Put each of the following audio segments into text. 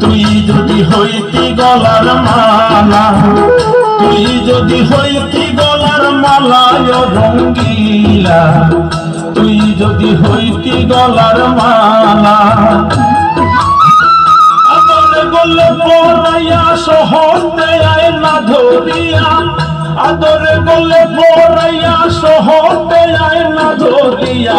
তুই যদি হইতি গলার মালা, তুই যদি হইতি গলার মালা ও রঙ্গিলা, তুই যদি হইতি গলার মালা। আদরে বলে পড়াইয়া সহজে আয় না ধরিয়া, আদরে বলে পড়াইয়া সহজে আয় না ধরিয়া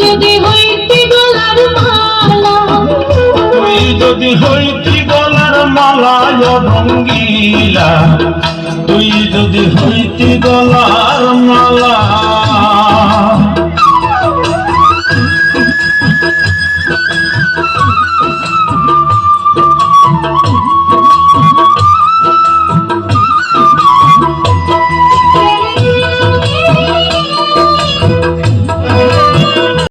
যদি হইতি গলার মালা। তুই যদি হইতি গলার মালা রঙ্গিলা। তুই যদি হইতি গলার মালা